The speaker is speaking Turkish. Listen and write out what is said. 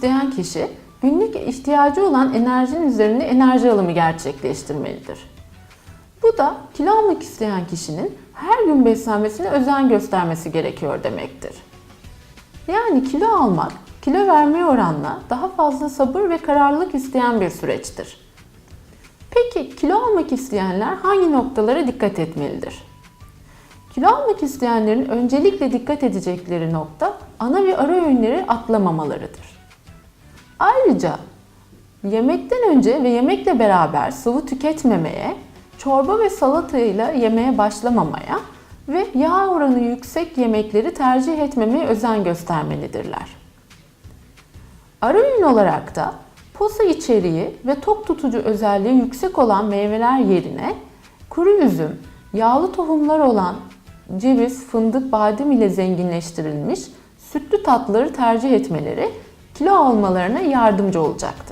isteyen kişi günlük ihtiyacı olan enerjinin üzerinde enerji alımı gerçekleştirmelidir. Bu da kilo almak isteyen kişinin her gün beslenmesine özen göstermesi gerekiyor demektir. Yani kilo almak, kilo vermeye oranla daha fazla sabır ve kararlılık isteyen bir süreçtir. Peki kilo almak isteyenler hangi noktalara dikkat etmelidir? Kilo almak isteyenlerin öncelikle dikkat edecekleri nokta ana ve ara öğünleri atlamamalarıdır. Ayrıca yemekten önce ve yemekle beraber sıvı tüketmemeye, çorba ve salatayla yemeğe başlamamaya ve yağ oranı yüksek yemekleri tercih etmemeye özen göstermelidirler. Ara öğün olarak da posa içeriği ve tok tutucu özelliği yüksek olan meyveler yerine kuru üzüm, yağlı tohumlar olan ceviz, fındık, badem ile zenginleştirilmiş sütlü tatlıları tercih etmeleri kilo almalarına yardımcı olacaktır.